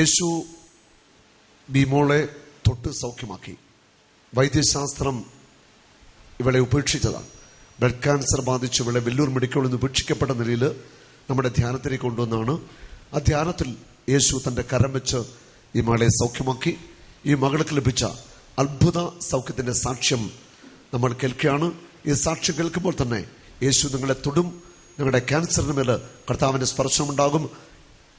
യേശു ബിമോളെ തൊട്ട് സൗഖ്യമാക്കി. വൈദ്യശാസ്ത്രം ഇവളെ ഉപേക്ഷിച്ചതാണ്. ബ്ലഡ് ക്യാൻസർ ബാധിച്ച് ഇവളെ വെല്ലൂർ മെഡിക്കലിൽ നിന്ന് ഉപേക്ഷിക്കപ്പെട്ട നിലയിൽ നമ്മുടെ ധ്യാനത്തിലേക്ക് കൊണ്ടുവന്നാണ്. ആ ധ്യാനത്തിൽ യേശു തന്റെ കരം വെച്ച് ഈ മകളെ സൗഖ്യമാക്കി. ഈ മകൾക്ക് ലഭിച്ച അത്ഭുത സൗഖ്യത്തിന്റെ സാക്ഷ്യം നമ്മൾ കേൾക്കുകയാണ്. ഈ സാക്ഷ്യം കേൾക്കുമ്പോൾ തന്നെ യേശു നിങ്ങളെ തൊടും. നിങ്ങളുടെ ക്യാൻസറിന് മേൽ കർത്താവിന്റെ സ്പർശനമുണ്ടാകും.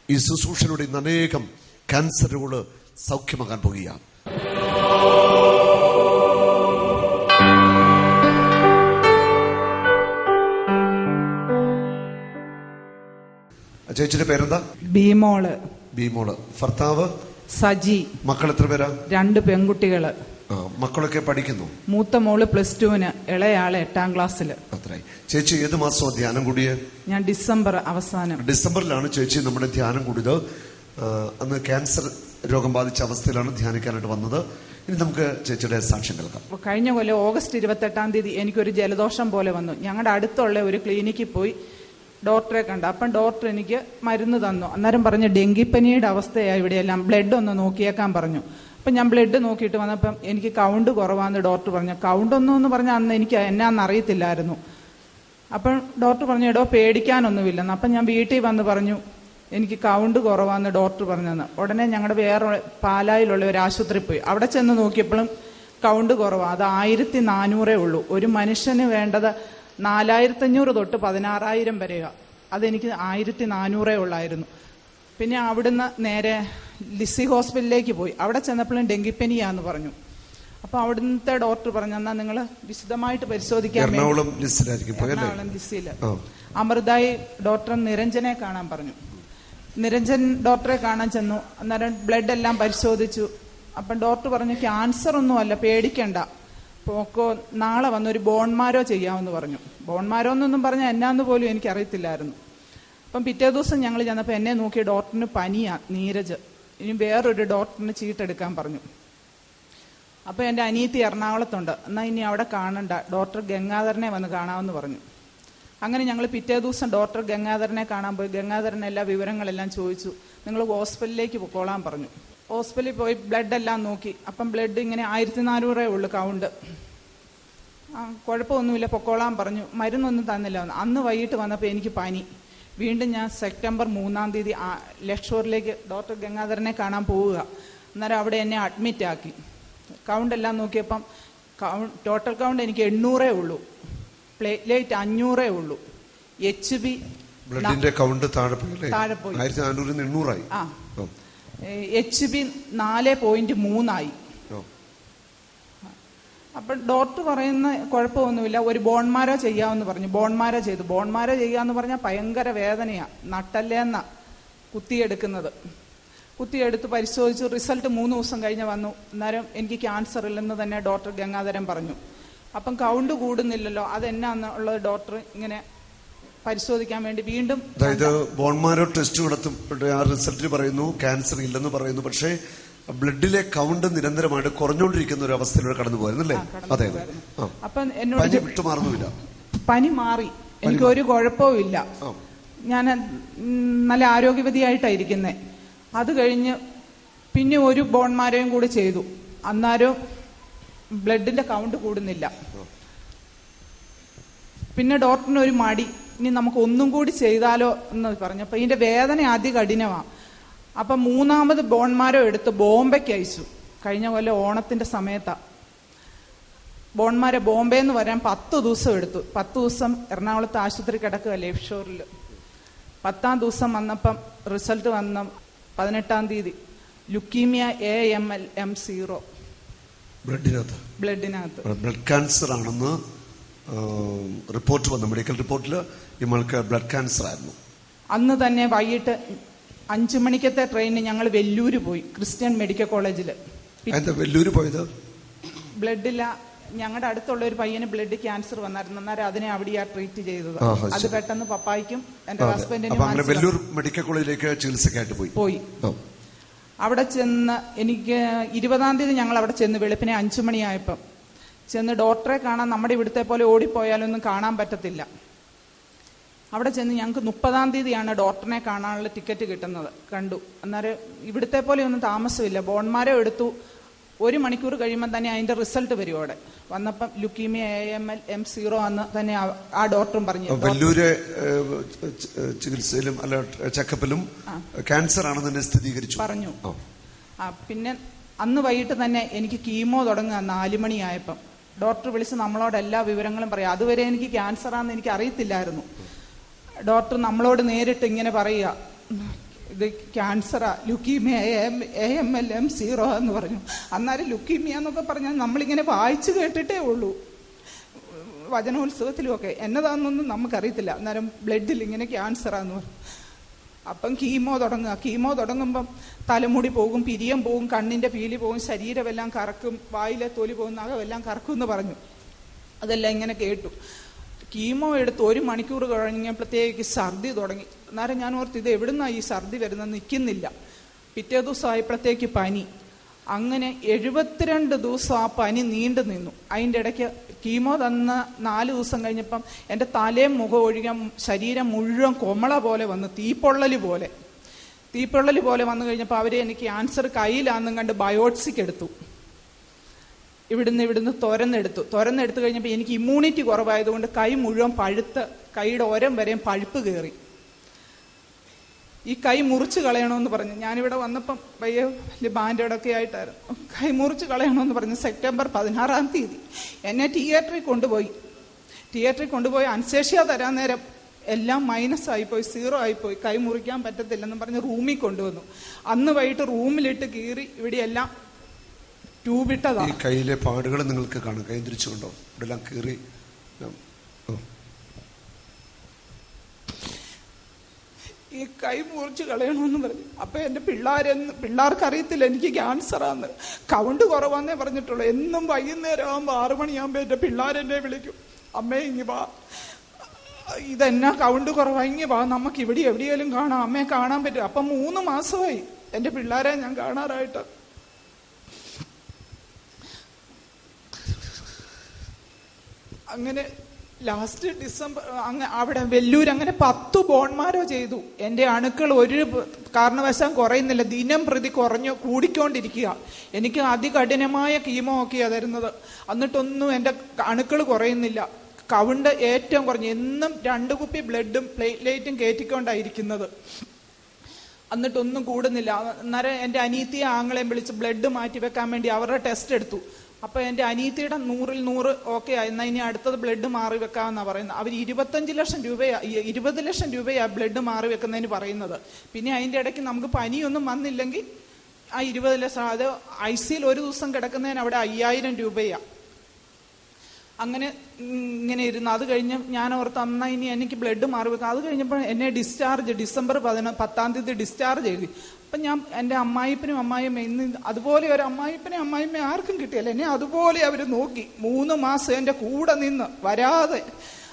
ഈ ശുശ്രൂഷയിലൂടെ ഇന്ന് അനേകം ക്യാൻസറുകൾ സൗഖ്യമാകാൻ പോകുകയാണ് ചേച്ചിന്റെ ചേച്ചിയുടെ പേരെന്താ? ബീമോൾ. ബീമോൾ. ഭർത്താവ്? സജി. മക്കൾ എത്ര പേരാ? രണ്ട് പെൺകുട്ടികൾ. മക്കളൊക്കെ പഠിക്കുന്നു? മൂത്ത മോൾ പ്ലസ് ടുവിന് ഇളയാൾ എട്ടാം ക്ലാസ്സിൽ. അത്രേ ചേച്ചി ഏത് മാസം ധ്യാനം കൂടിയേ? ഞാൻ ഡിസംബർ അവസാനം. ഡിസംബറിലാണ് ചേച്ചി നമ്മുടെ ധ്യാനം കൂടിയത്. അന്ന് ക്യാൻസർ രോഗം ബാധിച്ച അവസ്ഥയിലാണ് ധ്യാനിക്കാനായിട്ട് വന്നത്. ഇനി നമുക്ക് ചേച്ചിയുടെ സാക്ഷ്യം കേൾക്കാം. കഴിഞ്ഞ കൊല്ലം ഓഗസ്റ്റ് ഇരുപത്തെട്ടാം തീയതി എനിക്കൊരു ജലദോഷം പോലെ വന്നു. ഞങ്ങളുടെ അടുത്തുള്ള ഒരു ക്ലിനിക്കിൽ പോയി ഡോക്ടറെ കണ്ടു. അപ്പം ഡോക്ടർ എനിക്ക് മരുന്ന് തന്നു. അന്നേരം പറഞ്ഞു ഡെങ്കിപ്പനിയുടെ അവസ്ഥയായി ഇവിടെയെല്ലാം ബ്ലഡ് ഒന്ന് നോക്കിയേക്കാൻ പറഞ്ഞു. അപ്പം ഞാൻ ബ്ലഡ് നോക്കിയിട്ട് വന്നപ്പം എനിക്ക് കൗണ്ട് കുറവാന്ന് ഡോക്ടർ പറഞ്ഞു. കൗണ്ട് ഒന്നും എന്ന് പറഞ്ഞാൽ അന്ന് എനിക്ക് എന്നാന്ന് അറിയത്തില്ലായിരുന്നു. അപ്പം ഡോക്ടർ പറഞ്ഞു എടോ പേടിക്കാനൊന്നുമില്ലെന്ന്. അപ്പം ഞാൻ വീട്ടിൽ വന്ന് പറഞ്ഞു എനിക്ക് കൗണ്ട് കുറവാന്ന് ഡോക്ടർ പറഞ്ഞതെന്ന് ഉടനെ ഞങ്ങളുടെ വേറെ പാലായിലുള്ള ഒരു ആശുപത്രി പോയി. അവിടെ ചെന്ന് നോക്കിയപ്പോഴും കൗണ്ട് കുറവാണ് അത് ആയിരത്തി നാനൂറേ ഉള്ളൂ. ഒരു മനുഷ്യന് വേണ്ടത് നാലായിരത്തഞ്ഞൂറ് തൊട്ട് പതിനാറായിരം വരെയാണ് അതെനിക്ക് ആയിരത്തി നാനൂറേ ഉള്ളായിരുന്നു. പിന്നെ അവിടുന്ന് നേരെ ലിസി ഹോസ്പിറ്റലിലേക്ക് പോയി. അവിടെ ചെന്നപ്പോഴും ഡെങ്കിപ്പനിയാന്ന് പറഞ്ഞു. അപ്പൊ അവിടുത്തെ ഡോക്ടർ പറഞ്ഞു എന്നാൽ നിങ്ങൾ വിശദമായിട്ട് പരിശോധിക്കാൻ എറണാകുളം ലിസ്റ്റിലായിരിക്കും. അമൃതായി ഡോക്ടർ നിരഞ്ജനെ കാണാൻ പറഞ്ഞു. നിരഞ്ജൻ ഡോക്ടറെ കാണാൻ ചെന്നു. അന്നേരം ബ്ലഡ് എല്ലാം പരിശോധിച്ചു. അപ്പം ഡോക്ടർ പറഞ്ഞു ക്യാൻസർ ഒന്നുമല്ല പേടിക്കണ്ട. പോക്കോ നാളെ വന്നൊരു ബോൺമാരോ ചെയ്യാമെന്ന് പറഞ്ഞു. ബോൺമാരോ എന്നൊന്നും പറഞ്ഞാൽ എന്നാന്ന് പോലും എനിക്കറിയത്തില്ലായിരുന്നു. അപ്പം പിറ്റേ ദിവസം ഞങ്ങൾ ചെന്നപ്പോൾ എന്നെ നോക്കി ഡോക്ടറിന് പനിയാ നീരജ്. ഇനി വേറൊരു ഡോക്ടറിന് ചീട്ടെടുക്കാൻ പറഞ്ഞു. അപ്പോൾ എന്റെ അനിയത്തി എറണാകുളത്തുണ്ട്. എന്നാൽ ഇനി അവിടെ കാണണ്ട. ഡോക്ടർ ഗംഗാധരനെ വന്ന് കാണാമെന്ന് പറഞ്ഞു. അങ്ങനെ ഞങ്ങൾ പിറ്റേ ദിവസം ഡോക്ടർ ഗംഗാധരനെ കാണാൻ പോയി. ഗംഗാധരൻ എല്ലാ വിവരങ്ങളെല്ലാം ചോദിച്ചു. നിങ്ങൾ ഹോസ്പിറ്റലിലേക്ക് പൊക്കോളാൻ പറഞ്ഞു. ഹോസ്പിറ്റലിൽ പോയി ബ്ലഡ് എല്ലാം നോക്കി. അപ്പം ബ്ലഡ് ഇങ്ങനെ ആയിരത്തി നാനൂറേ ഉള്ളൂ കൗണ്ട് കുഴപ്പമൊന്നുമില്ല പൊക്കോളാൻ പറഞ്ഞു. മരുന്നൊന്നും തന്നില്ല. അന്ന് വൈകിട്ട് വന്നപ്പോൾ എനിക്ക് പനി. വീണ്ടും ഞാൻ സെപ്റ്റംബർ മൂന്നാം തീയതി ലക്ഷൂറിലേക്ക് ഡോക്ടർ ഗംഗാധരനെ കാണാൻ പോവുക. അന്നേരം അവിടെ എന്നെ അഡ്മിറ്റ് ആക്കി. കൗണ്ട് എല്ലാം നോക്കിയപ്പം കൗണ്ട് ടോട്ടൽ കൗണ്ട് എനിക്ക് എണ്ണൂറേ ഉള്ളൂ. പ്ലേറ്റ്ലേറ്റ് അഞ്ഞൂറേ ഉള്ളൂ. എച്ച് ബി ബ്ലഡിന്റെ കൗണ്ട് താഴെ പോയി താഴെ പോയി. ആയിരത്തി നാനൂറിൽ എണ്ണൂറായി. ആ. ആ. എച്ച് ബി നാല് പോയിന്റ് മൂന്നായി. അപ്പൊ അപ്പം ഡോക്ടർ പറയുന്ന കുഴപ്പമൊന്നുമില്ല. ഒരു ബോൺമാരോ ചെയ്യാമെന്ന് പറഞ്ഞു. ബോൺമാരോ ചെയ്തു. ബോൺമാരോ ചെയ്യാന്ന് പറഞ്ഞാൽ ഭയങ്കര വേദനയാ. നട്ടല്ലേന്ന കുത്തിയെടുക്കുന്നത്. കുത്തിയെടുത്ത് പരിശോധിച്ചു. റിസൾട്ട് മൂന്ന് ദിവസം കഴിഞ്ഞ് വന്നു. അന്നേരം എനിക്ക് ക്യാൻസർ ഇല്ലെന്ന് തന്നെ ഡോക്ടർ ഗംഗാധരൻ പറഞ്ഞു. അപ്പം കൗണ്ട് കൂടുന്നില്ലല്ലോ. അതെന്നാന്നുള്ളത് ഡോക്ടർ ഇങ്ങനെ പരിശോധിക്കാൻ വേണ്ടി വീണ്ടും അതായത് ബോൺമാരോ ടെസ്റ്റ് നടത്തും. ആ റിസൾട്ടിൽ പറയുന്നു ക്യാൻസർ ഇല്ലെന്ന് പറയുന്നു. പക്ഷേ ബ്ലഡിലെ കൗണ്ട് നിരന്തരമായിട്ട് കുറഞ്ഞുകൊണ്ടിരിക്കുന്ന ഒരു അവസ്ഥയിലൂടെ കടന്നു പോയിരുന്നല്ലേ അതെ അപ്പം എന്നോട് പനി വിട്ടുമാറുന്നുമില്ല. പനി മാറി. എനിക്ക് ഒരു കുഴപ്പവും ഇല്ല. ഞാൻ നല്ല ആരോഗ്യവതിയായിട്ടായിരിക്കുന്നേ അത് കഴിഞ്ഞ് പിന്നെ ഒരു ബോൺമാരെയും കൂടെ ചെയ്തു. അന്നേരം ബ്ലഡിന്റെ കൗണ്ട് കൂടുന്നില്ല. പിന്നെ ഡോക്ടറിന് ഒരു മടി. ഇനി നമുക്ക് ഒന്നും കൂടി ചെയ്താലോ എന്ന് പറഞ്ഞു. അപ്പൊ ഇതിന്റെ വേദന അതികഠിനമാണ് അപ്പൊ മൂന്നാമത് ബോൺമാരോ എടുത്ത് ബോംബെക്ക് അയച്ചു. കഴിഞ്ഞ കൊല്ലം ഓണത്തിന്റെ സമയത്താ. ബോൺമാരെ ബോംബെ എന്ന് പറയാൻ പത്ത് ദിവസം എടുത്തു. പത്ത് ദിവസം എറണാകുളത്ത് ആശുപത്രി കിടക്കുക ലൈഫ് ഷോറിൽ പത്താം ദിവസം വന്നപ്പം റിസൾട്ട് വന്ന പതിനെട്ടാം തീയതി. Leukemia A M L M zero ബ്ലഡിനകത്ത്. ബ്ലഡിനകത്ത്. ബ്ലഡ് ക്യാൻസർ ആണെന്ന് റിപ്പോർട്ട് വന്നു. മെഡിക്കൽ റിപ്പോർട്ടിൽ ഇമ്മൾക്ക് ബ്ലഡ് ക്യാൻസർ ആയിരുന്നു അന്ന് തന്നെ വൈകിട്ട് അഞ്ചു മണിക്കത്തെ ട്രെയിനിന് ഞങ്ങൾ വെല്ലൂര് പോയി ക്രിസ്ത്യൻ മെഡിക്കൽ കോളേജിൽ എന്താ വെല്ലൂര് പോയത്? ബ്ലഡില്ല ഞങ്ങളുടെ അടുത്തുള്ള ഒരു പയ്യന് ബ്ലഡ് ക്യാൻസർ വന്നായിരുന്നു. അന്നേരം അതിനെ അവിടെയാ ട്രീറ്റ് ചെയ്തത്. അത്. പെട്ടെന്ന് പപ്പായ്ക്കും എന്റെ. ഹസ്ബൻഡിനും. വെല്ലൂർ മെഡിക്കൽ കോളേജിലേക്ക് ചികിത്സക്കായിട്ട് പോയി. പോയി. അവിടെ ചെന്ന് എനിക്ക് ഇരുപതാം തീയതി ഞങ്ങൾ അവിടെ ചെന്ന് വെളുപ്പിനെ അഞ്ചു മണിയായപ്പം ചെന്ന് ഡോക്ടറെ കാണാൻ നമ്മുടെ ഇവിടുത്തെ പോലെ ഓടിപ്പോയാലൊന്നും കാണാൻ പറ്റത്തില്ല. അവിടെ ചെന്ന് ഞങ്ങൾക്ക് മുപ്പതാം തീയതിയാണ് ഡോക്ടറിനെ കാണാനുള്ള ടിക്കറ്റ് കിട്ടുന്നത്. കണ്ടു. അന്നേരം ഇവിടുത്തെ പോലെ ഒന്നും താമസമില്ല. ബോൺമാരോ എടുത്തു. ഒരു മണിക്കൂർ കഴിയുമ്പോൾ തന്നെ അതിന്റെ റിസൾട്ട് വരും അവിടെ. വന്നപ്പം leukemia A M L M zero എന്ന് തന്നെ ആ- ഡോക്ടറും പറഞ്ഞു. വല്ലൂര് ചികിത്സയിലും അല്ല ചെക്കപ്പിലും ക്യാൻസർ ആണെന്ന് തന്നെ സ്ഥിരീകരിച്ചു. പറഞ്ഞു. ആ. ആ പിന്നെ അന്ന് വൈകിട്ട് തന്നെ എനിക്ക് കീമോ തുടങ്ങുക നാലു മണിയായപ്പം ഡോക്ടർ വിളിച്ച് നമ്മളോട് എല്ലാ വിവരങ്ങളും പറയാം. അതുവരെ എനിക്ക് ക്യാൻസർ ആണെന്ന് എനിക്ക് അറിയത്തില്ലായിരുന്നു. ഡോക്ടർ നമ്മളോട് നേരിട്ട് ഇങ്ങനെ പറയുക. ഇത് ക്യാൻസറാ. Leukemia A M L M zero എന്ന് പറഞ്ഞു. അന്നേരം ലുക്കീമിയ എന്നൊക്കെ പറഞ്ഞാൽ നമ്മളിങ്ങനെ വായിച്ചു കേട്ടിട്ടേ ഉള്ളൂ. വചനോത്സവത്തിലും ഒക്കെ. എന്നതാണെന്നൊന്നും നമുക്കറിയത്തില്ല. അന്നേരം ബ്ലഡിൽ ഇങ്ങനെ ക്യാൻസറാന്ന് പറഞ്ഞു. അപ്പം കീമോ തുടങ്ങുക. കീമോ തുടങ്ങുമ്പം തലമുടി പോകും പിരിയം പോകും കണ്ണിന്റെ പീലി പോകും ശരീരമെല്ലാം കറക്കും വായിലെ തൊലി പോകും നഖമെല്ലാം കറക്കും എന്ന് പറഞ്ഞു. അതെല്ലാം ഇങ്ങനെ കേട്ടു. കീമോ എടുത്ത് ഒരു മണിക്കൂർ കഴിഞ്ഞപ്പോഴത്തേക്ക് ഛർദി തുടങ്ങി. അന്നേരം ഞാൻ ഓർത്ത് ഇത് എവിടുന്നാ ഈ ഛർദി വരുന്നത് നിൽക്കുന്നില്ല. പിറ്റേ ദിവസം ആയപ്പോഴത്തേക്ക് പനി. അങ്ങനെ എഴുപത്തിരണ്ട് ദിവസം ആ പനി നീണ്ടു നിന്നു. അതിന്റെ ഇടയ്ക്ക് കീമോ തന്ന നാല് ദിവസം കഴിഞ്ഞപ്പം എന്റെ തലയും മുഖം ഒഴികെ ശരീരം മുഴുവൻ കൊമള പോലെ വന്നു തീപ്പൊള്ളൽ പോലെ. തീപ്പൊള്ളൽ പോലെ വന്നു കഴിഞ്ഞപ്പോൾ അവർ എനിക്ക് ക്യാൻസർ കയ്യിലാണെന്നും കണ്ട് ബയോട്സിക്ക് എടുത്തു. ഇവിടുന്ന് ഇവിടുന്ന് തുരന്നെടുത്തു. തുരന്നെടുത്തു കഴിഞ്ഞപ്പോൾ എനിക്ക് ഇമ്മ്യൂണിറ്റി കുറവായതുകൊണ്ട് കൈ മുഴുവൻ പഴുത്ത് കൈയുടെ ഓരം വരെയും പഴുപ്പ് കയറി. ഈ കൈ മുറിച്ച് കളയണമെന്ന് പറഞ്ഞു. ഞാനിവിടെ വന്നപ്പം പയ്യെ വലിയ ബാൻഡേഡൊക്കെ ആയിട്ടായിരുന്നു. കൈ മുറിച്ച് കളയണമെന്ന് പറഞ്ഞു. സെപ്റ്റംബർ പതിനാറാം തീയതി. എന്നെ തിയേറ്ററിൽ കൊണ്ടുപോയി. തിയേറ്ററിൽ കൊണ്ടുപോയി അൻസേഷ്യ തരാൻ നേരം എല്ലാം മൈനസ് ആയിപ്പോയി സീറോ ആയിപ്പോയി. കൈ മുറിക്കാൻ പറ്റത്തില്ലെന്ന് പറഞ്ഞ് റൂമിൽ കൊണ്ടുവന്നു. അന്ന് വൈകിട്ട് റൂമിലിട്ട് കീറി ഇവിടെയെല്ലാം ട്യൂബിട്ടതാണ് കയ്യിലെ പാടുകൾ നിങ്ങൾക്ക് കാണാം. കൈ തിരിച്ചുകൊണ്ടോ ഇവിടെല്ലാം കീറി ഈ കൈ മുറിച്ച് കളയണമെന്ന് പറഞ്ഞു. അപ്പൊ എന്റെ പിള്ളേരെന്ന് പിള്ളേർക്ക് അറിയത്തില്ല എനിക്ക് ക്യാൻസറാന്ന്. കൗണ്ട് കുറവാന്നേ പറഞ്ഞിട്ടുള്ളൂ. എന്നും വൈകുന്നേരം ആകുമ്പോ ആറു മണിയാകുമ്പോ എന്റെ പിള്ളേരെന്നെ വിളിക്കും. അമ്മേ ഇങ്ങി വാ. ഇതെന്നാ? കൗണ്ട് കുറവാ. ഇങ്ങി വാ. നമുക്ക് ഇവിടെ എവിടെയെങ്കിലും കാണാം. അമ്മയെ കാണാൻ പറ്റും. അപ്പൊ മൂന്ന് മാസമായി എന്റെ പിള്ളേരെ ഞാൻ കാണാറായിട്ട്. അങ്ങനെ ലാസ്റ്റ് ഡിസംബർ അങ്ങ് അവിടെ വെല്ലൂർ അങ്ങനെ പത്ത് ബോൺമാരോ ചെയ്തു. എന്റെ അണുക്കൾ ഒരു കാരണവശാൽ കുറയുന്നില്ല. ദിനം പ്രതി കുറഞ്ഞു കൂടിക്കൊണ്ടിരിക്കുക. എനിക്ക് അതികഠിനമായ കീമോ ഒക്കെയാണ് തരുന്നത്. എന്നിട്ടൊന്നും എന്റെ അണുക്കൾ കുറയുന്നില്ല. കൗണ്ട് ഏറ്റവും കുറഞ്ഞു എന്നും രണ്ട് കുപ്പി ബ്ലഡും പ്ലേറ്റ്ലേറ്റും കയറ്റിക്കൊണ്ടായിരിക്കുന്നത്. എന്നിട്ടൊന്നും കൂടുന്നില്ല. അന്നേരം എന്റെ അനീത്തിയെ ആങ്ങളെയും വിളിച്ച് ബ്ലഡ് മാറ്റി വെക്കാൻ വേണ്ടി അവരുടെ ടെസ്റ്റ് എടുത്തു. അപ്പൊ എന്റെ അനീത്തിയുടെ നൂറിൽ നൂറ് ഓക്കെ എന്നാൽ ഇനി അടുത്തത് ബ്ലഡ് മാറി വെക്കാമെന്നാണ് പറയുന്നത്. അവർ ഇരുപത്തഞ്ച് ലക്ഷം രൂപയാ ഇരുപത് ലക്ഷം രൂപയാ ബ്ലഡ് മാറി വെക്കുന്നതിന് പറയുന്നത്. പിന്നെ അതിന്റെ ഇടയ്ക്ക് നമുക്ക് പനിയൊന്നും വന്നില്ലെങ്കിൽ ആ ഇരുപത് ലക്ഷം അത് ഐ സിയിൽ ഒരു ദിവസം കിടക്കുന്നതിന് അവിടെ അയ്യായിരം രൂപയാ. അങ്ങനെ ഇങ്ങനെ ഇരുന്ന് അത് കഴിഞ്ഞ് ഞാൻ ഓർത്ത് അന്നാ ഇനി എനിക്ക് ബ്ലഡ് മാറി വെക്കാം അത് കഴിഞ്ഞപ്പോൾ എന്നെ ഡിസ്ചാർജ് ഡിസംബർ പതിന പത്താം തീയതി ഡിസ്ചാർജ് എഴുതി. അപ്പം ഞാൻ എന്റെ അമ്മായിപ്പനും അമ്മായിമ്മ ഇന്ന് അതുപോലെ ഒരു അമ്മായിപ്പനെ അമ്മായിമ്മ ആർക്കും കിട്ടിയല്ല. എന്നെ അതുപോലെ അവർ നോക്കി. മൂന്ന് മാസം എന്റെ കൂടെ നിന്ന് വരാതെ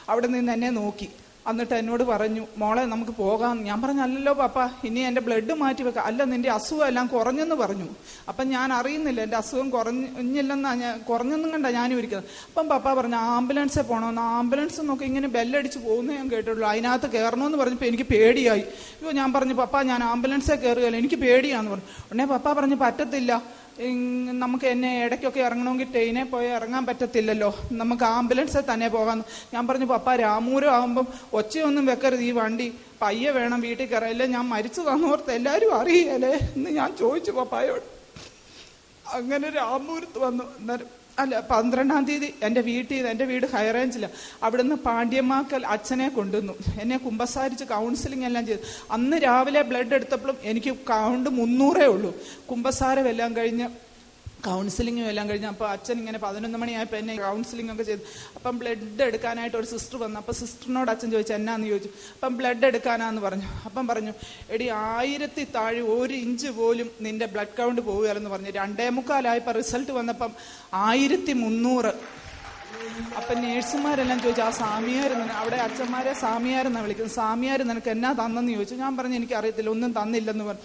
അവിടെ നിന്ന് എന്നെ നോക്കി. എന്നിട്ട് എന്നോട് പറഞ്ഞു മോളെ നമുക്ക് പോകാം. ഞാൻ പറഞ്ഞു അല്ലല്ലോ പാപ്പ ഇനി എന്റെ ബ്ലഡ് മാറ്റി വെക്കാം. അല്ല നിന്റെ അസുഖം എല്ലാം കുറഞ്ഞെന്ന് പറഞ്ഞു. അപ്പം ഞാൻ അറിയുന്നില്ല എന്റെ അസുഖം കുറഞ്ഞില്ലെന്നാ ഞാൻ കുറഞ്ഞെന്നും കണ്ട ഞാനും ഇരിക്കുന്നത്. അപ്പം പപ്പ പറഞ്ഞു ആംബുലൻസിൽ പോകണമെന്ന് ആംബുലൻസ് നോക്കി ഇങ്ങനെ ബെല്ലടിച്ച് പോകുന്നേ ഞാൻ കേട്ടുള്ളൂ അതിനകത്ത് കയറണമെന്ന് പറഞ്ഞപ്പോൾ എനിക്ക് പേടിയായി. അയ്യോ ഞാൻ പറഞ്ഞു പപ്പ ഞാൻ ആംബുലൻസിൽ കയറുകയല്ല എനിക്ക് പേടിയാന്ന് പറഞ്ഞു. ഉടനെ പപ്പ പറഞ്ഞു പറ്റത്തില്ല. നമുക്ക് എന്നെ ഇടയ്ക്കൊക്കെ ഇറങ്ങണമെങ്കിൽ ട്രെയിനെ പോയി ഇറങ്ങാൻ പറ്റത്തില്ലല്ലോ. നമുക്ക് ആംബുലൻസിൽ തന്നെ പോകാം. ഞാൻ പറഞ്ഞു പപ്പ രാമൂരം ആകുമ്പം ഒച്ചയൊന്നും വെക്കരുത്. ഈ വണ്ടി പയ്യെ വേണം വീട്ടിൽ കയറല്ലേ ഞാൻ മരിച്ചു തന്നോർത്ത് എല്ലാവരും അറിയല്ലേ? എന്ന് ഞാൻ ചോദിച്ചു പപ്പായോട്. അങ്ങനെ രാമൂരത്ത് വന്നു. അന്നേരം അല്ല പന്ത്രണ്ടാം തീയതി എന്റെ വീട്ടിൽ എന്റെ വീട് ഹൈ റേഞ്ചിലാണ് അവിടുന്ന് പാണ്ഡ്യമാക്കൽ അച്ഛനെ കൊണ്ടുവന്നു. എന്നെ കുമ്പസാരിച്ച് കൗൺസിലിംഗ് എല്ലാം ചെയ്തു. അന്ന് രാവിലെ ബ്ലഡ് എടുത്തപ്പോഴും എനിക്ക് കൗണ്ട് മുന്നൂറേ ഉള്ളൂ. കുമ്പസാരം എല്ലാം കഴിഞ്ഞ് കൗൺസിലിങ്ങും എല്ലാം കഴിഞ്ഞ് അപ്പോൾ അച്ഛൻ ഇങ്ങനെ പതിനൊന്ന് മണിയായപ്പോൾ എന്നെ കൗൺസിലിംഗ് ഒക്കെ ചെയ്തു. അപ്പം ബ്ലഡ് എടുക്കാനായിട്ട് ഒരു സിസ്റ്റർ വന്നു. അപ്പോൾ സിസ്റ്ററിനോട് അച്ഛൻ ചോദിച്ചു എന്നാന്ന് ചോദിച്ചു? അപ്പം ബ്ലഡ് എടുക്കാനാന്ന് പറഞ്ഞു. അപ്പം പറഞ്ഞു എടി ആയിരത്തി താഴെ ഒരു ഇഞ്ച് പോലും നിന്റെ ബ്ലഡ് കൗണ്ട് പോവുകയല്ലെന്ന് പറഞ്ഞു. രണ്ടേ മുക്കാലായപ്പോൾ റിസൾട്ട് വന്നപ്പം ആയിരത്തി മുന്നൂറ്. അപ്പൊ നേഴ്സുമാരെല്ലാം ചോദിച്ചു ആ സാമിയാർ അവിടെ അച്ഛന്മാരെ സ്വാമിയാരെന്നാണ് വിളിക്കുന്നത്. സാമിയാർ നിനക്ക് എന്നാ തന്നെന്ന് ചോദിച്ചു? ഞാൻ പറഞ്ഞു എനിക്ക് അറിയത്തില്ല ഒന്നും തന്നില്ലെന്ന് പറഞ്ഞു.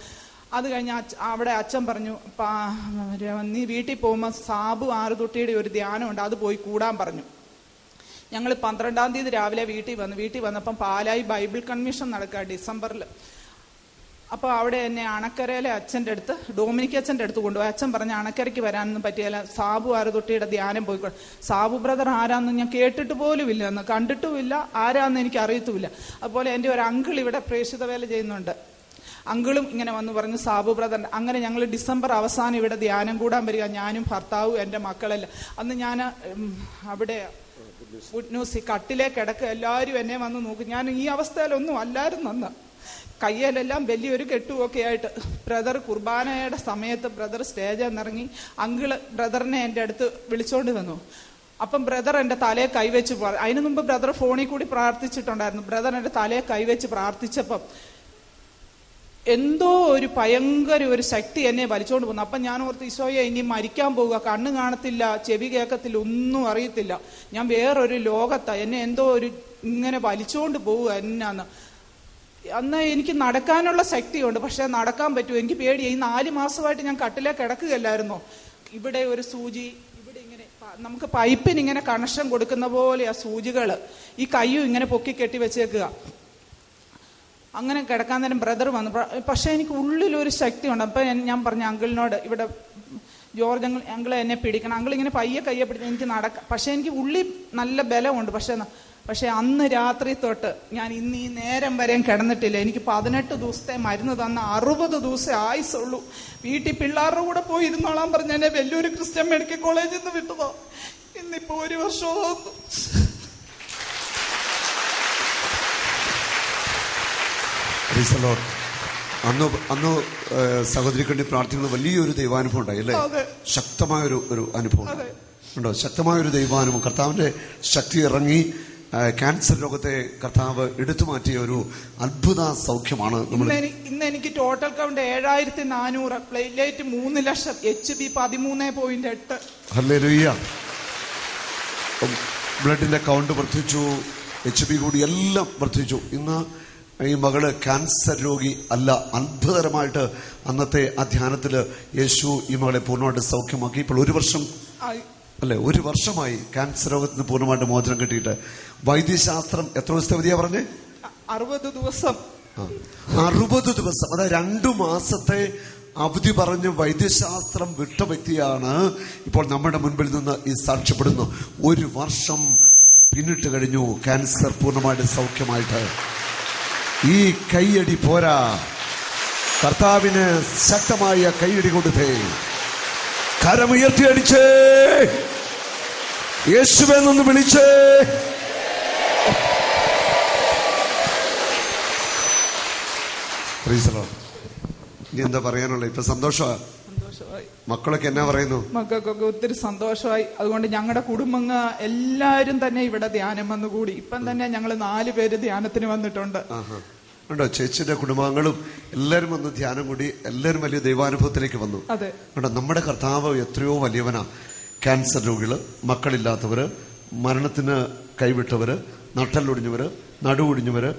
അത് കഴിഞ്ഞ് അവിടെ അച്ഛൻ പറഞ്ഞു "പാ- നീ വീട്ടിൽ പോകുമ്പോൾ സാബു ആറുതൊട്ടിയുടെ ഒരു ധ്യാനമുണ്ട് അത് പോയി കൂടാൻ പറഞ്ഞു. ഞങ്ങൾ പന്ത്രണ്ടാം തീയതി രാവിലെ വീട്ടിൽ വന്നു വീട്ടിൽ വന്നപ്പം പാലായി ബൈബിൾ കൺവെൻഷൻ നടക്കുക ഡിസംബറിൽ. അപ്പോൾ അവിടെ എന്നെ അണക്കരയിലെ അച്ഛന്റെ അടുത്ത് ഡോമിനിക് അച്ഛന്റെ അടുത്ത് കൊണ്ടുപോയി. അച്ഛൻ പറഞ്ഞ അണക്കരയ്ക്ക് വരാനൊന്നും പറ്റിയല്ല സാബു ആരുതൊട്ടിയുടെ ധ്യാനം പോയി സാബു ബ്രദർ ആരാന്ന് ഞാൻ കേട്ടിട്ട് പോലും ഇല്ല കണ്ടിട്ടുമില്ല ആരാന്ന് എനിക്ക് അറിയത്തുമില്ല. അതുപോലെ എന്റെ ഒരു അങ്കിൾ ഇവിടെ പ്രേക്ഷിത വേല ചെയ്യുന്നുണ്ട്. അങ്കിളും ഇങ്ങനെ വന്ന് പറഞ്ഞു സാബു ബ്രദർ അങ്ങനെ ഞങ്ങൾ ഡിസംബർ അവസാനം ഇവിടെ ധ്യാനം കൂടാൻ വരിക. ഞാനും ഭർത്താവും എന്റെ മക്കളെല്ലാം. അന്ന് ഞാൻ അവിടെ ഗുഡ് ന്യൂസ് ഈ കട്ടിലേ കിടക്കുക. എല്ലാവരും എന്നെ വന്ന് നോക്കും. ഞാൻ ഈ അവസ്ഥയിലൊന്നും അല്ലായിരുന്നു അന്ന്. കയ്യിലെല്ലാം വലിയൊരു കെട്ടുമൊക്കെ ആയിട്ട് ബ്രദർ കുർബാനയുടെ സമയത്ത് ബ്രദർ സ്റ്റേജിൽ നിന്നിറങ്ങി അങ്കിൾ ബ്രദറിനെ എന്റെ അടുത്ത് വിളിച്ചോണ്ട് വന്നു. അപ്പം ബ്രദർ എന്റെ തലയെ കൈവച്ച് അതിനു മുമ്പ് ബ്രദർ ഫോണിൽ കൂടി പ്രാർത്ഥിച്ചിട്ടുണ്ടായിരുന്നു. ബ്രദർ എന്റെ തലയെ കൈവച്ച് പ്രാർത്ഥിച്ചപ്പം എന്തോ ഒരു ഭയങ്കര ഒരു ശക്തി എന്നെ വലിച്ചോണ്ട് പോകുന്നു അപ്പം ഞാൻ ഓർത്ത് ഈശോയെ ഇനി മരിക്കാൻ പോവുക. കണ്ണ് കാണത്തില്ല ചെവി കേൾക്കത്തില്ല ഒന്നും അറിയത്തില്ല. ഞാൻ വേറൊരു ലോകത്താ. എന്നെ എന്തോ ഒരു ഇങ്ങനെ വലിച്ചോണ്ട് പോവുക എന്നാന്ന്. അന്ന് എനിക്ക് നടക്കാനുള്ള ശക്തിയുണ്ട്. പക്ഷെ നടക്കാൻ പറ്റുമോ എനിക്ക് പേടി ഈ നാല് മാസമായിട്ട് ഞാൻ കട്ടിലേ കിടക്കുകയല്ലായിരുന്നോ? ഇവിടെ ഒരു സൂചി ഇവിടെ ഇങ്ങനെ നമുക്ക് പൈപ്പിന് ഇങ്ങനെ കണക്ഷൻ കൊടുക്കുന്ന പോലെ ആ സൂചികൾ. ഈ കയ്യും ഇങ്ങനെ പൊക്കി കെട്ടി വെച്ചേക്കുക. അങ്ങനെ കിടക്കാൻ നേരം ബ്രദർ വന്നു. പക്ഷേ എനിക്ക് ഉള്ളിലൊരു ശക്തി ഉണ്ട് അപ്പൊ ഞാൻ- പറഞ്ഞു അങ്കിളിനോട് ഇവിടെ ജോർജ് അങ്കിൾ അങ്കിളെ എന്നെ പിടിക്കണം. അങ്കിൾ ഇങ്ങനെ പയ്യെ കയ്യെ പിടിക്കണം എനിക്ക് നടക്കാം പക്ഷെ എനിക്ക് ഉള്ളിൽ നല്ല ബലമുണ്ട്. പക്ഷെ പക്ഷേ അന്ന് രാത്രി തൊട്ട് ഞാൻ ഇന്ന് ഈ നേരം വരെയും കിടന്നിട്ടില്ല. എനിക്ക് പതിനെട്ട് ദിവസത്തെ മരുന്ന് തന്ന അറുപത് ദിവസം ആയുസുള്ളൂ വീട്ടിൽ പിള്ളേരുടെ കൂടെ പോയി ഇരുന്നോളാൻ പറഞ്ഞു എന്നെ വലിയൊരു ക്രിസ്ത്യൻ മെഡിക്കൽ കോളേജിൽ നിന്ന് വിട്ടതോ. ഇന്നിപ്പോ ഒരു വർഷമാകുന്നു അന്ന് അന്ന് സഹോദരിക്ക് വേണ്ടി പ്രാർത്ഥിക്കുന്ന വലിയൊരു ദൈവാനുഭവം ഉണ്ടായി അല്ലേ? ശക്തമായ ശക്തമായൊരു ഒരു അനുഭവം ഉണ്ടോ ഉണ്ടോ? ശക്തമായൊരു ദൈവാനുഭവം. കർത്താവിന്റെ ശക്തി ഇറങ്ങി ക്യാൻസർ രോഗത്തെ കർത്താവ് എടുത്തു മാറ്റിയ ഒരു അത്ഭുത സൗഖ്യമാണ് നമ്മൾ ഇന്ന് എനിക്ക് ടോട്ടൽ കൗണ്ട് ഏഴായിരത്തി നാനൂറ് പ്ലേറ്റ് മൂന്ന് ലക്ഷം എച്ച് ബി പതിമൂന്ന് പോയിന്റ് എട്ട്. ബ്ലഡിന്റെ കൗണ്ട് വർദ്ധിച്ചു എച്ച് ബി കൂടി എല്ലാം വർദ്ധിച്ചു. ഇന്ന് ഈ മകൾ ക്യാൻസർ രോഗി അല്ല അത്ഭുതകരമായിട്ട് അന്നത്തെ ആ യേശു ഈ മകളെ പൂർണമായിട്ട് സൗഖ്യമാക്കി. ഇപ്പോൾ ഒരു വർഷം. അല്ലെ ഒരു വർഷമായി ക്യാൻസർ രോഗത്തിന് പൂർണമായിട്ട് മോചനം കിട്ടിയിട്ട്. വൈദ്യശാസ്ത്രം എത്ര ദിവസത്തെ വിധിയാ പറഞ്ഞേ? അറുപത് ദിവസം. അറുപത് ദിവസം. അതായത് രണ്ടു മാസത്തെ അവധി പറഞ്ഞ് വൈദ്യശാസ്ത്രം വിട്ട വ്യക്തിയാണ് ഇപ്പോൾ നമ്മുടെ മുൻപിൽ നിന്ന് ഈ സാക്ഷ്യപ്പെടുന്നു. ഒരു വർഷം പിന്നിട്ട് കഴിഞ്ഞു. ക്യാൻസർ പൂർണമായിട്ട് സൗഖ്യമായിട്ട്. ഈ കൈയടി പോരാ. കർത്താവിന് ശക്തമായ കൈയടി കൊടുത്തേ. കരമുയർത്തി അടിച്ചേ. യേശുവെന്നൊന്ന് വിളിച്ചേ. ഇനി എന്താ പറയാനുള്ള ഇപ്പൊ സന്തോഷമാ? മക്കളൊക്കെ എന്നാ പറയുന്നു? മക്കൾക്കൊക്കെ ഒത്തിരി സന്തോഷമായി. അതുകൊണ്ട് ഞങ്ങളുടെ കുടുംബങ്ങ എല്ലാരും തന്നെ ഇവിടെ ധ്യാനം വന്നുകൂടി. ഇപ്പം തന്നെ ഞങ്ങൾ നാല് പേര് ധ്യാനത്തിന് വന്നിട്ടുണ്ട്. ആഹാ. ചേച്ചിന്റെ ചേച്ചിയുടെ കുടുംബാംഗങ്ങളും എല്ലാവരും വന്ന് ധ്യാനം കൂടി എല്ലാവരും വലിയ ദൈവാനുഭവത്തിലേക്ക് വന്നു. കണ്ടോ നമ്മുടെ കർത്താവ് എത്രയോ വലിയവനാ. ക്യാൻസർ രോഗികൾ മക്കളില്ലാത്തവര് മരണത്തിന് കൈവിട്ടവര് നട്ടലൊടിഞ്ഞവര് നടുവൊടിഞ്ഞവര്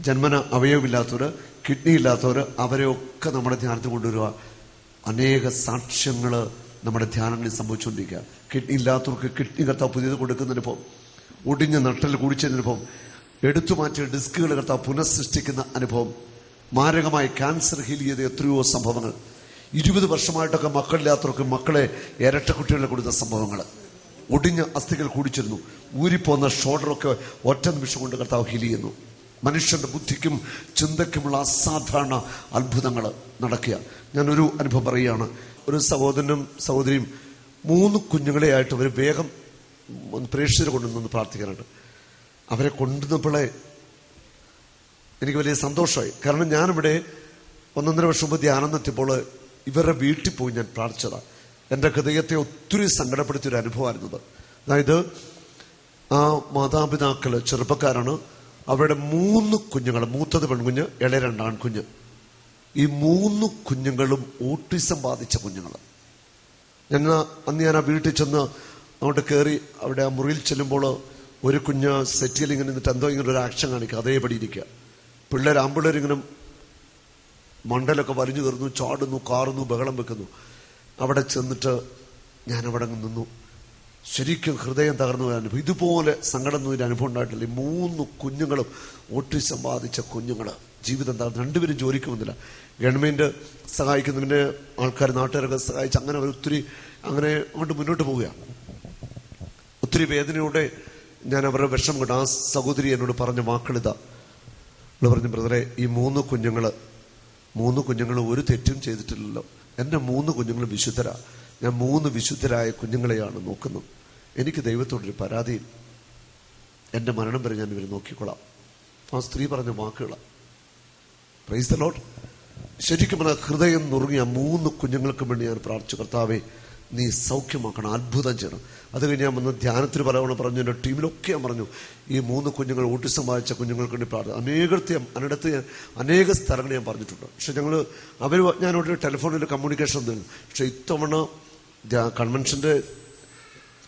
ജന്മന അവയവമില്ലാത്തവര് കിഡ്നി ഇല്ലാത്തവര് അവരെയൊക്കെ നമ്മുടെ ധ്യാനത്തിൽ കൊണ്ടുവരിക. അനേക സാക്ഷ്യങ്ങൾ നമ്മുടെ ധ്യാനങ്ങളിൽ സംഭവിച്ചുകൊണ്ടിരിക്കുക. കിഡ്നി ഇല്ലാത്തവർക്ക് കിഡ്നി കർത്താവ് പുതിയത് കൊടുക്കുന്നതിനിപ്പം ഒടിഞ്ഞ നട്ടൽ കുടിച്ചതിന് അനുഭവം എടുത്തു മാറ്റിയ ഡിസ്കുകൾ കർത്താവ് പുനഃസൃഷ്ടിക്കുന്ന അനുഭവം. മാരകമായി ക്യാൻസർ ഹീൽ ചെയ്ത എത്രയോ സംഭവങ്ങൾ. ഇരുപത് വർഷമായിട്ടൊക്കെ മക്കളില്ലാത്തവർക്ക് മക്കളെ ഇരട്ട കുട്ടികളെ കൊടുത്ത സംഭവങ്ങൾ. ഒടിഞ്ഞ അസ്ഥികൾ കൂടിച്ചിരുന്നു. ഊരിപ്പോന്ന ഷോൾഡറൊക്കെ ഒറ്റ നിമിഷം കൊണ്ട് കർത്താവ് ഹീൽ ചെയ്യുന്നു. മനുഷ്യന്റെ ബുദ്ധിക്കും ചിന്തയ്ക്കുമുള്ള അസാധാരണ അത്ഭുതങ്ങൾ നടക്കുക. ഞാനൊരു അനുഭവം പറയുകയാണ്. ഒരു സഹോദരനും സഹോദരിയും മൂന്ന് കുഞ്ഞുങ്ങളെ ആയിട്ട് അവർ വേഗം ഒന്ന് പ്രേക്ഷിതരെ കൊണ്ടുവന്നു പ്രാർത്ഥിക്കാനുണ്ട് അവരെ കൊണ്ടുവന്നപ്പോളെ എനിക്ക് വലിയ സന്തോഷമായി. കാരണം ഞാനിവിടെ ഒന്നൊന്നര വർഷം മുമ്പ് ധ്യാനം നിർത്തിയപ്പോൾ ഇവരുടെ വീട്ടിൽ പോയി ഞാൻ പ്രാർത്ഥിച്ചതാണ് എന്റെ ഹൃദയത്തെ ഒത്തിരി സങ്കടപ്പെടുത്തിയ ഒരു അനുഭവമായിരുന്നത് അതായത് ആ മാതാപിതാക്കൾ ചെറുപ്പക്കാരാണ്. അവരുടെ മൂന്ന് കുഞ്ഞുങ്ങൾ മൂത്തത് പെൺകുഞ്ഞ് ഇളയ രണ്ടാൺ കുഞ്ഞ് ഈ മൂന്ന് കുഞ്ഞുങ്ങളും ഓട്ടിസം ബാധിച്ച കുഞ്ഞുങ്ങൾ ഞാൻ അന്ന് ഞാൻ ആ വീട്ടിൽ ചെന്ന് അങ്ങോട്ട് കയറി അവിടെ ആ മുറിയിൽ ചെല്ലുമ്പോൾ ഒരു കുഞ്ഞ് സെറ്റിയിൽ ഇങ്ങനെ നിന്നിട്ട് എന്തോ ഇങ്ങനെ ഒരു ആക്ഷൻ കാണിക്കുക. അതേപടി ഇരിക്കുക. പിള്ളേർ ആമ്പിള്ളേരിങ്ങനെ മണ്ടലൊക്കെ വലിഞ്ഞു കയറുന്നു ചാടുന്നു കാറുന്നു ബഹളം വെക്കുന്നു. അവിടെ ചെന്നിട്ട് ഞാൻ അവിടെ നിന്നു. ശരിക്കും ഹൃദയം തകർന്നു പോയ അനുഭവം. ഇതുപോലെ സങ്കടം തോന്നിയ അനുഭവം ഉണ്ടായിട്ടില്ല. മൂന്ന് കുഞ്ഞുങ്ങളും ഓട്ടിസം ബാധിച്ച കുഞ്ഞുങ്ങൾ ജീവിതം തകർന്നു. രണ്ടുപേരും ജോലിക്ക് വന്നില്ല ഗവൺമെന്റ് സഹായിക്കുന്നതിന് ആൾക്കാർ നാട്ടുകാരൊക്കെ സഹായിച്ച് അങ്ങനെ അവർ ഒത്തിരി അങ്ങനെ അങ്ങോട്ട് മുന്നോട്ട് പോവുകയാണ്. ഒത്തിരി വേദനയോടെ ഞാൻ അവരുടെ വിഷം കൊണ്ട് ആ സഹോദരി എന്നോട് പറഞ്ഞ വാക്കളിതാ എന്ന് പറഞ്ഞു ബ്രദറെ ഈ മൂന്ന് കുഞ്ഞുങ്ങൾ മൂന്ന് കുഞ്ഞുങ്ങൾ ഒരു തെറ്റും ചെയ്തിട്ടില്ലല്ലോ. എന്റെ മൂന്ന് കുഞ്ഞുങ്ങൾ വിശുദ്ധരാ. ഞാൻ മൂന്ന് വിശുദ്ധരായ കുഞ്ഞുങ്ങളെയാണ് നോക്കുന്നത്. എനിക്ക് ദൈവത്തോടൊരു പരാതിയിൽ എന്റെ മരണം വരെ ഞാൻ ഇവർ നോക്കിക്കൊള്ളാം. ആ സ്ത്രീ പറഞ്ഞ വാക്കുകളാണ് പ്രൈസ് ദ ലോട്ട് ശരിക്കും ഹൃദയം നുറുങ്ങിയ മൂന്ന് കുഞ്ഞുങ്ങൾക്കും വേണ്ടി ഞാൻ പ്രാർത്ഥിച്ചു. കർത്താവേ നീ സൗഖ്യമാക്കണം അത്ഭുതം ചെയ്യണം. അത് കഴിഞ്ഞ് ഞാൻ വന്ന് ധ്യാനത്തിന് പലവണ പറഞ്ഞു എന്റെ ടീമിലൊക്കെ ഞാൻ പറഞ്ഞു ഈ മൂന്ന് കുഞ്ഞുങ്ങൾ ഓട്ടിസം സമ്പാദിച്ച കുഞ്ഞുങ്ങൾക്ക് വേണ്ടി പ്രാർത്ഥന. അനേകത്തെ അനടുത്ത് ഞാൻ അനേക സ്ഥലങ്ങൾ ഞാൻ പറഞ്ഞിട്ടുണ്ട്. പക്ഷെ ഞങ്ങൾ അവർ ഞാനോട് ടെലിഫോണിൽ കമ്മ്യൂണിക്കേഷൻ തന്നു. പക്ഷെ ഇത്തവണ കൺവെൻഷന്റെ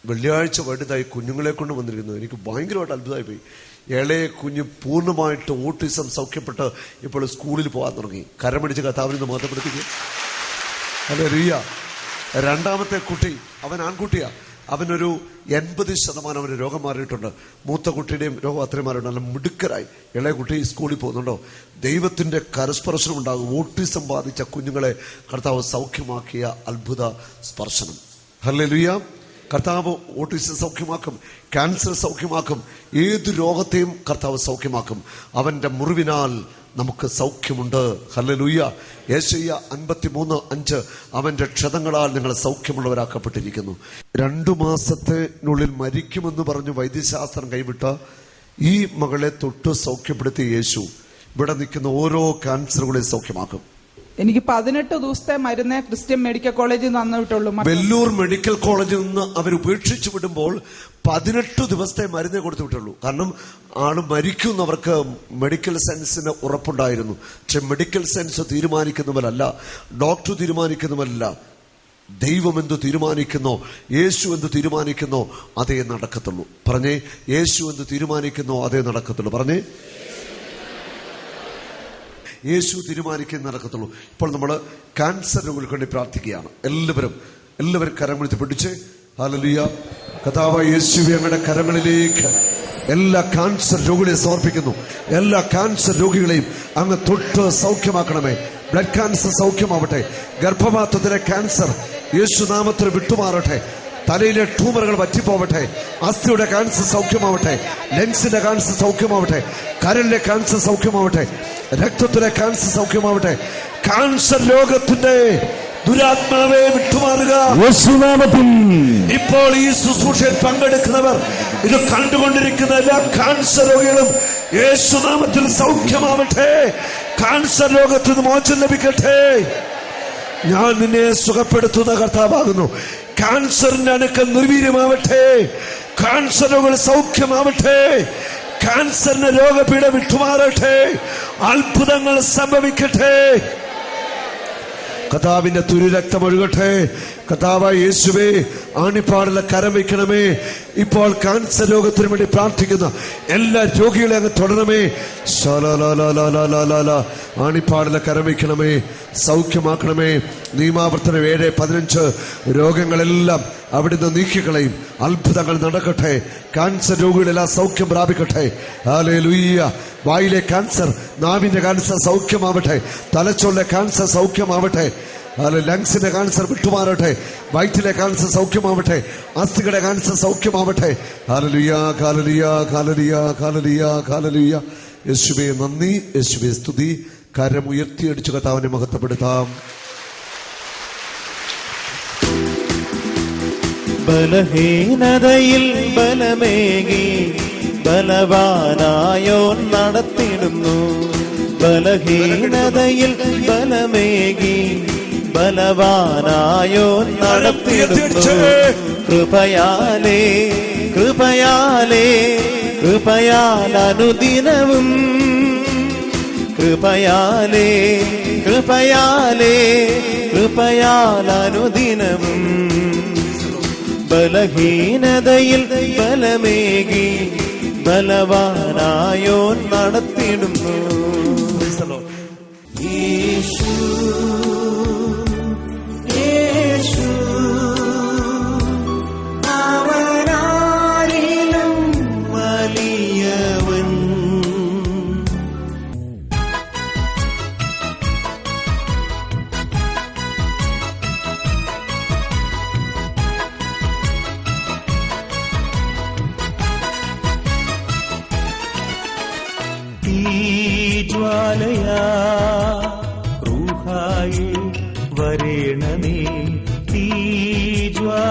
വെള്ളിയാഴ്ച വലുതായി കുഞ്ഞുങ്ങളെ കൊണ്ട് വന്നിരിക്കുന്നത് എനിക്ക് ഭയങ്കരമായിട്ട് അത്ഭുതമായി പോയി. ഇളയ കുഞ്ഞ് പൂർണമായിട്ട് ഓട്ടിസം സൗഖ്യപ്പെട്ട് ഇപ്പോൾ സ്കൂളിൽ പോകാൻ തുടങ്ങി. കരമടിച്ച് കഥാവിനെ മാറ്റപ്പെടുത്തിക്കുക അല്ല റിയ രണ്ടാമത്തെ കുട്ടി അവൻ ആൺകുട്ടിയാ. അവനൊരു എൺപത് ശതമാനം അവന് രോഗം മാറിയിട്ടുണ്ട്. മൂത്ത കുട്ടിയുടെയും രോഗം അത്രയും മാറിയിട്ടുണ്ട്. നല്ല മിടുക്കരായി. ഇളയ കുട്ടി സ്കൂളിൽ പോകുന്നുണ്ടോ? ദൈവത്തിന്റെ കരസ്പർശനം ഉണ്ടാകും. ഓട്ടിസം ബാധിച്ച കുഞ്ഞുങ്ങളെ കർത്താവ് സൗഖ്യമാക്കിയ അത്ഭുത സ്പർശനം. ഹല്ലേലൂയ. കർത്താവ് ഓട്ടിസം സൗഖ്യമാക്കും. ക്യാൻസർ സൗഖ്യമാക്കും. ഏത് രോഗത്തെയും കർത്താവ് സൗഖ്യമാക്കും. അവന്റെ മുറിവിനാൽ നമുക്ക് സൗഖ്യമുണ്ട്. ഹല്ലേലൂയ. യേശയ്യ അൻപത്തിമൂന്ന് അഞ്ച്. അവന്റെ ക്ഷതങ്ങളാൽ നിങ്ങൾ സൗഖ്യമുള്ളവരാക്കപ്പെട്ടിരിക്കുന്നു. രണ്ടു മാസത്തിനുള്ളിൽ മരിക്കുമെന്ന് പറഞ്ഞു വൈദ്യശാസ്ത്രം കൈവിട്ട ഈ മകളെ തൊട്ട് സൗഖ്യപ്പെടുത്തിയ യേശു ഇവിടെ നിൽക്കുന്ന ഓരോ ക്യാൻസറുകളെയും സൗഖ്യമാക്കും. എനിക്ക് പതിനെട്ട് ദിവസത്തെ മരുന്ന് ക്രിസ്ത്യൻ മെഡിക്കൽ കോളേജിൽ നിന്ന് വന്നിട്ടുള്ളൂ വെല്ലൂർ മെഡിക്കൽ കോളേജിൽ നിന്ന് അവർ ഉപേക്ഷിച്ചു വിടുമ്പോൾ പതിനെട്ട് ദിവസത്തെ മരുന്നേ കൊടുത്തു വിട്ടുള്ളൂ. കാരണം ആൾ മരിക്കുന്നവർക്ക് മെഡിക്കൽ സയൻസിന് ഉറപ്പുണ്ടായിരുന്നു. പക്ഷെ മെഡിക്കൽ സയൻസ് തീരുമാനിക്കുന്നവരല്ല ഡോക്ടർ തീരുമാനിക്കുന്നവരല്ല. ദൈവം എന്ത് തീരുമാനിക്കുന്നോ യേശു എന്ത് തീരുമാനിക്കുന്നോ അതേ നടക്കത്തുള്ളൂ. പറഞ്ഞേ യേശു എന്ത് തീരുമാനിക്കുന്നു അതേ നടക്കത്തുള്ളൂ. പറഞ്ഞേ യേശു തീരുമാനിക്കുന്ന നടക്കത്തുള്ളൂ. ഇപ്പോൾ നമ്മൾ ക്യാൻസർ രോഗികൾക്ക് വേണ്ടി പ്രാർത്ഥിക്കുകയാണ്. എല്ലാവരും എല്ലാവരും കരം വിളിച്ച് പിടിച്ച് ഹാലലിയ കഥാവ യേശുവെ അങ്ങയുടെ കരങ്ങളിലേക്ക് എല്ലാ ക്യാൻസർ രോഗികളെയും സമർപ്പിക്കുന്നു. എല്ലാ ക്യാൻസർ രോഗികളെയും അങ്ങ് തൊട്ട് സൗഖ്യമാക്കണമേ. ബ്ലഡ് ക്യാൻസർ സൗഖ്യമാവട്ടെ. ഗർഭപാത്രത്തിലെ ക്യാൻസർ യേശുനാമത്തിൽ വിട്ടുമാറട്ടെ. തലയിലെ ട്യൂമറുകൾ വറ്റിപ്പോവട്ടെ. അസ്ഥിയുടെ ക്യാൻസർ സൗഖ്യമാവട്ടെ. ലെൻസിന്റെ ക്യാൻസർ സൗഖ്യമാവട്ടെ. കരലിലെ ക്യാൻസർ സൗഖ്യമാവട്ടെ. രക്തത്തിലെ ക്യാൻസർ സൗഖ്യമാവട്ടെ. ക്യാൻസർ രോഗത്തിന്റെ ദുരാത്മാവെ വിട്ടുമാറുക. യേശുനാമത്തിൽ. ഇപ്പോൾ ഈ ശുശ്രൂഷയിൽ പങ്കെടുക്കുന്നവർ ഇത് കണ്ടുകൊണ്ടിരിക്കുന്ന എല്ലാ കാൻസർ രോഗികളും യേശുനാമത്തിൽ സൗഖ്യമാവട്ടെ. കാൻസർ രോഗത്തിൽ നിന്ന് മോചനം ലഭിക്കട്ടെ. ഞാൻ നിന്നെ സുഖപ്പെടുത്തുന്ന കർത്താവാകുന്നു. കാൻസറിന്റെ അണുക്കൾ നിർവീര്യമാവട്ടെ. കാൻസർ രോഗങ്ങൾ സൗഖ്യമാവട്ടെ. കാൻസറിന്റെ രോഗപീഠ വിട്ടുമാറട്ടെ. അത്ഭുതങ്ങൾ സംഭവിക്കട്ടെ. കഥാവിന്റെ തുരുരക്തം ഒഴുകട്ടെ. കഥാവായ യേശുവേ ആണിപ്പാടിലെ കരം വയ്ക്കണമേ. ഇപ്പോൾ കാൻസർ രോഗത്തിന് വേണ്ടി പ്രാർത്ഥിക്കുന്ന എല്ലാ രോഗികളെ അങ്ങ് തുടരണമേ. ആണിപ്പാടിലെ കരമിക്കണമേ സൗഖ്യമാക്കണമേ. നിയമാവർത്തനം ഏഴ് പതിനഞ്ച്. രോഗങ്ങളെല്ലാം അവിടുന്ന് നീക്കിക്കളയും. അത്ഭുതങ്ങൾ നടക്കട്ടെ. ക്യാൻസർ രോഗികളെല്ലാം സൗഖ്യം പ്രാപിക്കട്ടെ. ഹാലേ ലുയ്യ വായിലെ ക്യാൻസർ നാവിന്റെ ക്യാൻസർ സൗഖ്യമാവട്ടെ. തലച്ചോറിലെ ക്യാൻസർ സൗഖ്യമാവട്ടെ. ഹാലെ ലങ്സിന്റെ കാൻസർ വിട്ടുമാറട്ടെ. വയറ്റിലെ കാൻസർ സൗഖ്യമാവട്ടെ. അസ്ഥികളുടെ കാൻസർ സൗഖ്യമാവട്ടെ. ഹാലലുയ കാലലിയ കാലലിയ കാലലിയ കാലലിയ യേശുവെ നന്ദി. യേശുബെ സ്തുതി. കരം ഉയർത്തിയടിച്ചു കർത്താവിനെ മഹത്വപ്പെടുത്താം. ബലഹീനതയിൽ ബലമേകി ബലവാനായോ നടത്തിടുന്നു. ബലഹീനതയിൽ ബലമേകി ബലവാനായോ നടത്തിടുന്നു. കൃപയാലേ കൃപയാലേ കൃപയാൽ അനുദിനവും കൃപയാലേ കൃപയാലേ കൃപയാൽ അനുദിനവും ബലഹീനതയിൽ ബലമേകി ബലവാനായോ നടത്തിടുന്നു. യേശു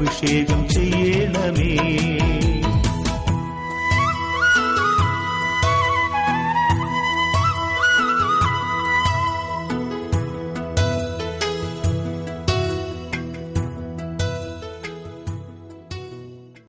അഭിഷേകം ചെയ്യണമേ.